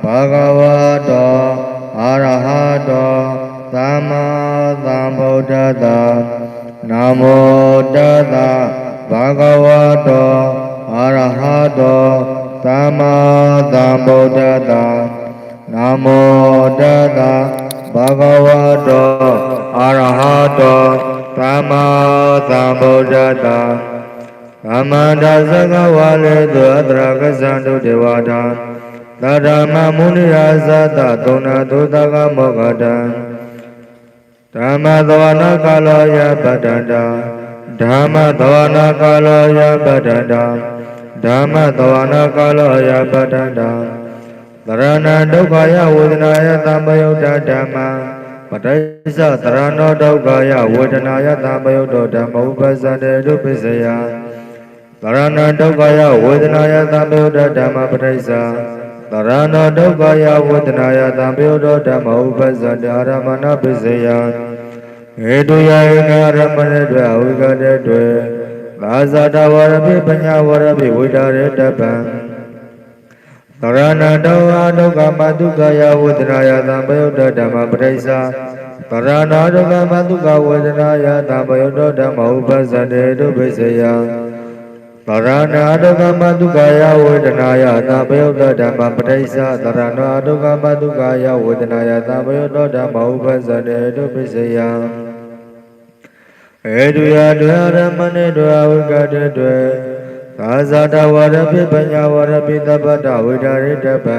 ဘဂဝတောအရဟတောသမ္မာသမ္ဗုဒ္ဓတ္တနမောတတ္တဘဂဝတောအရဟတောသမ္မာသမ္ဗုဒ္ဓတ္တနမောတတ္တဘဂဝတောအရဟတောသမ္မာသမ္ဗုဒ္ဓတ္တသမန္တသကဝါလေသူအတရကဇံတုတေဝတာ သတ္တမမုနိရာဇတသုဏသုတကမောဂတံဓမ္မသဝနာကာလောယပတ္တန္တာဓမ္မသဝနာကာလောယပတ္တန္တာဓမ္မသဝနာကာလောယပတ္တန္တာသရဏဒုက္ခယဝေဒနာယသမ္ပယုတ်တဓမ္မပဋိစ္စသရဏောဒုက္ခယဝေဒနာယသမ္ပယုတ်တောဓမ္မဥပ္ပဇ္ဇတေတုပစ္စယသရဏဒုက္ခယဝေဒနာယသံဃောဓမ္မပရိစ္ဆာ သရဏဒုက္ခယဝေဒနာယသံဃောဓမ္မဥပ္ပဇ္ဇတအာရမဏပစ္စယဟေတုယဧကရမဏေတွေဝိကတေတွေသာဇတဝရပိပညာဝရပိဝိဒါရေတပံသရဏတောအဒုက္ခမတုခယဝေဒနာယသံဃောဓမ္မပရိစ္ဆာသရဏဒုက္ခမတုခဝေဒနာယသံဃောဓမ္မဥပ္ပဇ္ဇတေတုပစ္စယ သရဏအဒုက္ခမတုကာယဝေဒနာယသဗယုတ်ဓမ္မပဋိစ္စသရဏအဒုက္ခမတုကာယဝေဒနာယသဗယုတ်ဓမ္မဥပ္ပဇ္ဇတေတုပစ္စယဧတုယဒွေရမဏေဒွေဝိကတေဒွေသာဇာတဝရပိပညာဝရပိသဗ္ဗတဝိဒါရိတပံ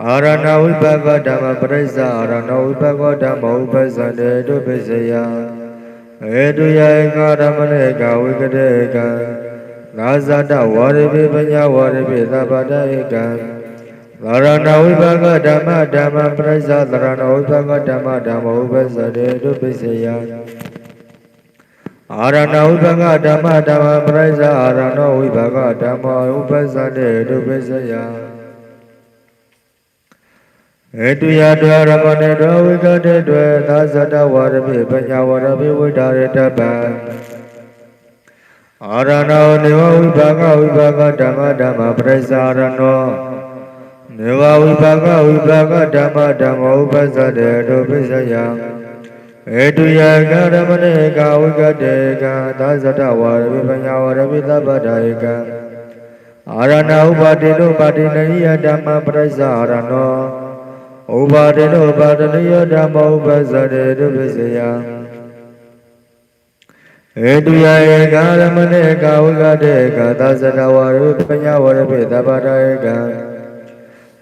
အာရဏဝိပကဓမ္မပရိစ္ဆအာရဏဝိပကဓမ္မဥပ္ပဇ္ဇတေတုပစ္စယ ဧတုယဧကရမဏေကဝိကတေကံသာဇတဝရိပိပညာဝရိပိသဗ္ဗတဧကံသရဏဝိပါကဓမ္မဓမ္မပရိစ္ဆသရဏဝိပါကဓမ္မဓမ္မဥပ္ပဇ္ဇတေတုပစ္စယအာရဏဝိပါကဓမ္မဓမ္မပရိစ္ဆအာရဏဝိပါကဓမ္မဥပ္ပဇ္ဇတေတုပစ္စယ ဧတုယတရမဏေတောဝိကတေတွေသာဇတဝရပိပညာဝရပိဝိဒါရတပံအာရဏောနေဝဝိပါကဝိပါကဓမ္မဓမ္မပရိစ္ဆာရဏောနေဝဝိပါကဝိပါကဓမ္မဓမ္မဥပ္ပဇ္ဇတေတုပစ္စယဧတုယကရမဏေကဝိကတေကသာဇတဝရပိပညာဝရပိသဗ္ဗဒါယကအာရဏဥပါတိနုပါတိနယဓမ္မပရိစ္ဆာရဏော ဥပါဒေနုပါဒနိယဓမ္မဥပ္ပဇ္ဇတေတုပစ္စယဧတုယဧကရမဏေကဝိကတေကသသတဝရပညာဝရပိသဗ္ဗတဧကံ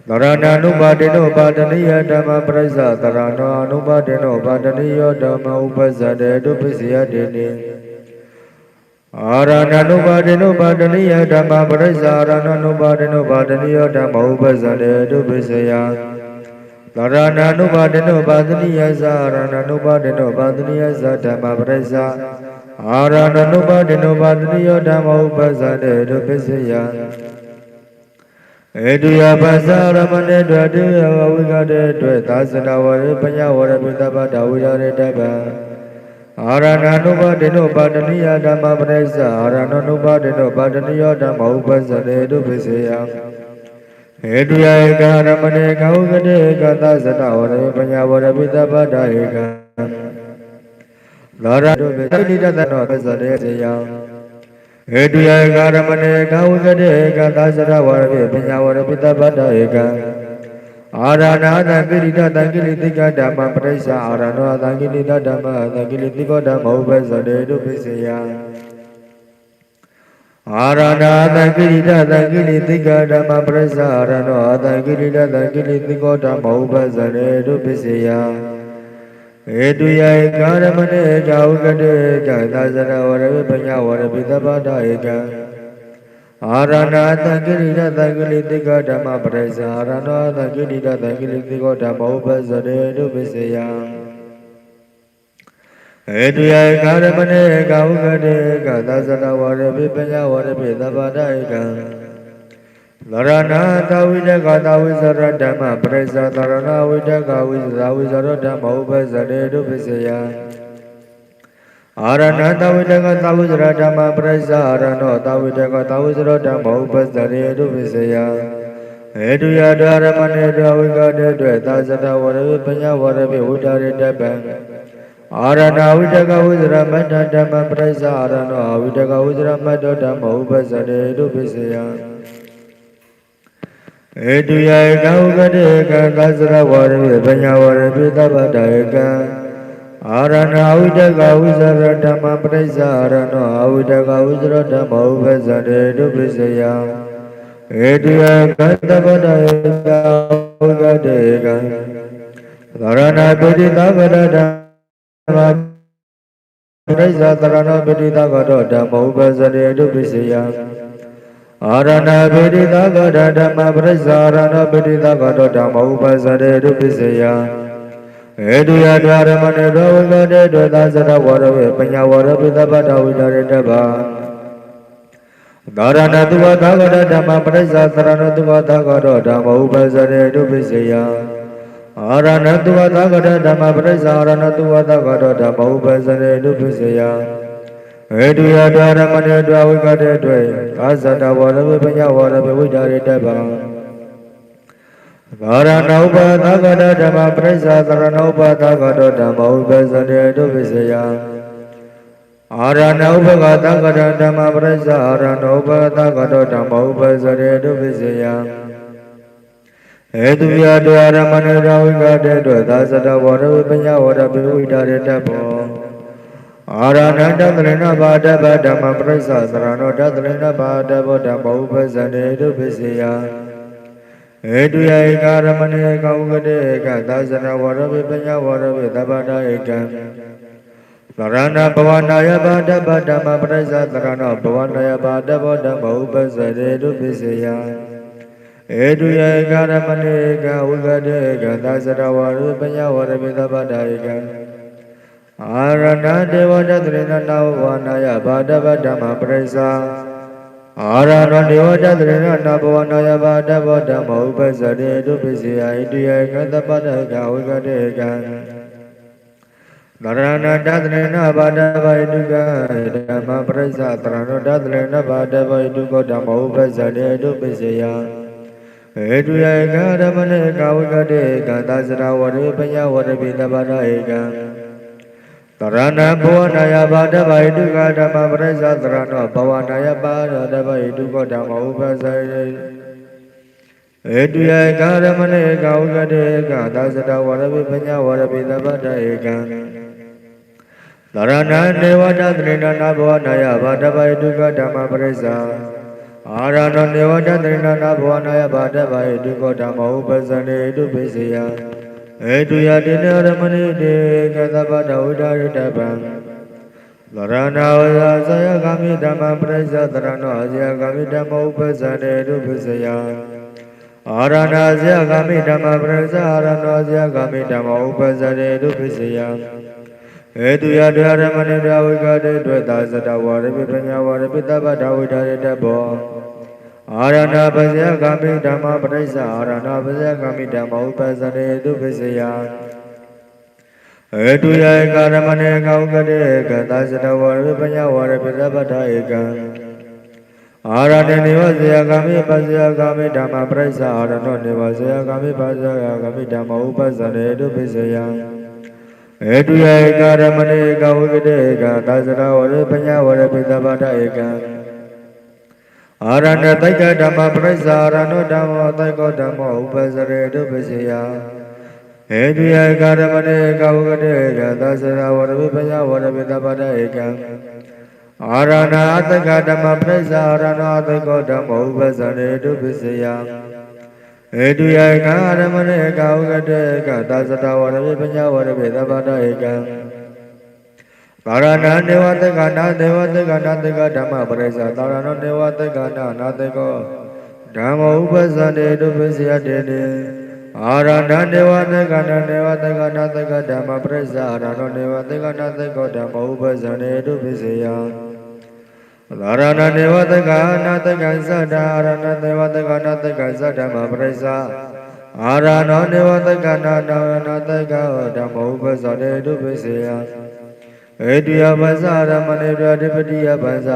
သရဏနုပါဒေနုပါဒနိယဓမ္မပရိစ္ဆသရဏောအနုပါဒေနုပါဒနိယောဓမ္မဥပ္ပဇ္ဇတေတုပစ္စယတေနိအာရဏနုပါဒေနုပါဒနိယဓမ္မပရိစ္ဆာရဏနုပါဒေနုပါဒနိယောဓမ္မဥပ္ပဇ္ဇတေတုပစ္စယ Larana Nubadeno Badaniyaza Arana Nubadeno Badaniyaza Dhamma Presa Arana Nubadeno Badaniyo Dhamma Upasade Dupisaya Eduya Pasara Mane Dwaduya Wawikade Dwetasana Wari Panya Wari Pitapa Dawiyare Dhabba Arana Nubadeno Badaniya Dhamma Presa Arana Nubadeno Badaniyo Dhamma Upasade Dupisaya ဟေတုယဧကရမဏေကဝကတေကသသတဝရပညာဝရပိသဗ္ဗတဧကလောရတုပိသတိတတနောပစ္စတေစေယဟေတုယဧကရမဏေကဝကတေကသသတဝရပိပညာဝရပိသဗ္ဗတဧကအာရဏာတံကိရိတတံကိရိတိကဓမ္မပရိစ္ဆာအာရဏောတံကိရိတဓမ္မတံကိရိတိကောဓမ္မဥပ္ပဇ္ဇတေတုပိစေယ အာရဏာတကိရိတတကိရိတိကဓမ္မပရိစ္ဆာရဏောတကိရိတတကိရိတိကောဓမ္မဥပ္ပဇ္ဇရေတုပစ္စယဧတုယဧကာရမဏေကာဝကတေကာသဇရဝရဝိပညာဝရပိသဗ္ဗတဧကံအာရဏာတကိရိတတကိရိတိကဓမ္မပရိစ္ဆာရဏောတကိရိတတကိရိတိကောဓမ္မဥပ္ပဇ္ဇရေတုပစ္စယ ဧတုယကာရမဏေကာဝကတေကသသတဝရပိပညာဝရပိသဗ္ဗတဧကံလရဏတဝိတကတဝိဇရဓမ္မပရိစ္ဆသရဏဝိတကဝိဇာဝိဇရဓမ္မဥပ္ပဇ္ဇတေတုပစ္စယအာရဏတဝိတကတဝိဇရဓမ္မပရိစ္ဆအာရဏောတဝိတကတဝိဇရဓမ္မဥပ္ပဇ္ဇတေတုပစ္စယ ဧတုယဒရမဏေတဝိကတေတွေ့သာသတဝရဝိပညာဝရပိဝိတာရတပံ အာရဏဝိတကဝိဇရမတ္တဓမ္မပရိစ္ဆာရဏောဝိတကဝိဇရမတ္တဓမ္မဥပ္ပဇ္ဇတေတုပိစယံဧတုယဧကဥကတေကသာသရဝရဝိပညာဝရပိသဗ္ဗတဧကံအာရဏဝိတကဝိဇရဓမ္မပရိစ္ဆာရဏောဝိတကဝိဇရဓမ္မဥပ္ပဇ္ဇတေတုပိစယံဧတိယကတ္တပတယေကဝကတေကံသရဏပိတိသဗ္ဗ ရဓမ္မပရိစ္ဆာသရဏပိတိသဗ္ဗရောဓမ္မဥပ္ပဇ္ဇရေတုပိစယံအာရဏပိတိသဗ္ဗရဓမ္မပရိစ္ဆာရဏပိတိသဗ္ဗရောဓမ္မဥပ္ပဇ္ဇရေတုပိစယံဧတုယဒွါရမဏေရောဝကတေဒွေသာသရဝရဝေပညာဝရပိသဗ္ဗတဝိတရေတဗ္ဗာသာရဏတုဝသာဂရဓမ္မပရိစ္ဆာသရဏတုဝသာဂရောဓမ္မဥပ္ပဇ္ဇရေတုပိစေယ အာရဏတုဝသာဂရဓမ္မပရိစ္ဆာရဏတုဝသာဂရောဓမ္မဥပ္ပဇ္ဇရေတုပိစေယဧတုယဒွါရမဏေဒွါဝိကတေတွေသာဇတဝရဝိပညာဝရဝိဝိဒါရေတဗံကာရဏဥပသာဂရဓမ္မပရိစ္ဆာသရဏဥပသာဂရောဓမ္မဥပ္ပဇ္ဇရေတုပိစေယအာရဏဥပကသကရဓမ္မပရိစ္ဆာအာရဏဥပကသကတောဓမ္မဥပဇရေတုပိစေယံဧ တုယတဝရမဏေရဝိကတေတောသာသတဝရဝိပညာဝရပိဝိတာရတဘောအာရဏတတရဏဘာတဗဓမ္မပရိစ္ဆာသရဏောတတရဏဘာတဘောဓမ္မဥပဇရေတုပိစေယံဧတုယဧကရမဏေကဥကတေကသာသနဝရဝိပညာဝရဝိသဗ္ဗတာဧကံသရဏဘဝနာယဘာတဗဓမ္မပရိစ္ဆသရဏဘဝနာယဘာတဘောဓမ္မဥပ္ပဇ္ဇရေတုပိစေယ ဧတုယေကရမဏေကဝိကတေကသာစရဝရုပညာဝရပိသဗ္ဗတာဧကံအာရဏဒေဝတတရေနနာဘဝနာယဘာတဗဓမ္မပရိစ္ဆအာရဏဒေဝတတရေနနာဘဝနာယဘာတဘောဓမ္မဥပ္ပဇ္ဇရေတုပိစေယဣတိယေကသပ္ပတကဝိကတေကံသရဏတသရဏဘာဒဗိတုကဓမ္မပရိစ္ဆသရဏတသရဏဘာဒဗိတုကဓမ္မဥပ္ပဇ္ဇတေတုပိစေယ ဧတုယေကဓမ္မနေကဝိကတေကသာစရဝရေပညာဝရပိတဗ္ဗရဧကံသရဏဘောနာယဘာဒဗိတုကဓမ္မပရိစ္ဆသရဏဘဝနာယဘာဒဗိတုကဓမ္မဥပ္ပဇ္ဇတေဧတုယေကဓမ္မနေကဝိကတေကသာစရဝရပိပညာဝရပိတဗ္ဗရဧကံသရဏနေဝတသရိဏနာဘဝနာယဘာတဗိတုကဓမ္မပရိစ္ဆာ အာရဏနေဝတသရိဏနာဘဝနာယဘာတဗိတုကဓမ္မဥပ္ပဇ္ဇနေတုပိစေယဧတုယတိနေရမဏိတေကသဗ္ဗတဝိဒါရတပံသရဏဝဇာဇယဂာမိဓမ္မပရိစ္ဆာသရဏောဇယဂာမိဓမ္မဥပ္ပဇ္ဇနေတုပိစေယအာရဏဇယဂာမိဓမ္မပရိစ္ဆာအာရဏောဇယဂာမိဓမ္မဥပ္ပဇ္ဇနေတုပိစေယ ဧတုယတရမဏိတဝိကတေတွသာသတဝရပိပညာဝရပိတဗ္ဗဒဝိဒါရတဘောအာရဏပဇယဂာမိဓမ္မပရိစ္ဆာအာရဏပဇယဂာမိဓမ္မဥပ္ပဇ္ဇနေတုပိစယဧတုယဧကရမဏေကောကတေကသာသတဝရပိပညာဝရပိတဗ္ဗဒဧကံအာရဏနေဝဇယဂာမိပဇယဂာမိဓမ္မပရိစ္ဆာအာရဏနေဝဇယဂာမိပဇယဂာမိဓမ္မဥပ္ပဇ္ဇနေတုပိစယံ ဧတုယေကရမဏေကဝိကတေကသာသရဝရပညာဝရပိသဗ္ဗတဧကံအာရဏတိတ်ကဓမ္မပရိစ္ဆာရဏဓမ္မောတိတ်ကောဓမ္မောဥပ္ပဇရေတုပစေယဧတုယေကရမဏေကဝိကတေကသာသရဝရပညာဝရပိသဗ္ဗတဧကံအာရဏအတ္တကဓမ္မပရိစ္ဆာရဏတိတ်ကောဓမ္မောဥပ္ပဇရေတုပစေယ ဧတုယေကရမဏေကဝကတေကသာသတဝရဝိပညာဝရဝိသဗ္ဗတဧကံသာရဏနေဝတက္ကနာဒေဝတက္ကနာတက္ကဓမ္မပရိစ္ဆာသာရဏနေဝတက္ကနာနာတက္ကောဓမ္မဥပ္ပဇ္ဇတေတုပစ္စယတေနေအာရဏနေဝတက္ကနာနေဝတက္ကနာတက္ကဓမ္မပရိစ္ဆာအာရဏနေဝတက္ကနာတက္ကောဓမ္မဥပ္ပဇ္ဇတေတုပစ္စယ သာရဏနေဝတက္ကနာတက္ကသတ္တအာရဏနေဝတက္ကနာတက္ကသတ္တမပရိစ္ဆာအာရဏနေဝတက္ကနာနာနာတက္ကဓမ္မဥပ္ပဇ္ဇတေတုပစ္စယဧတုယပဇ္ဇရမဏေပြတိပတိယပဇ္ဇ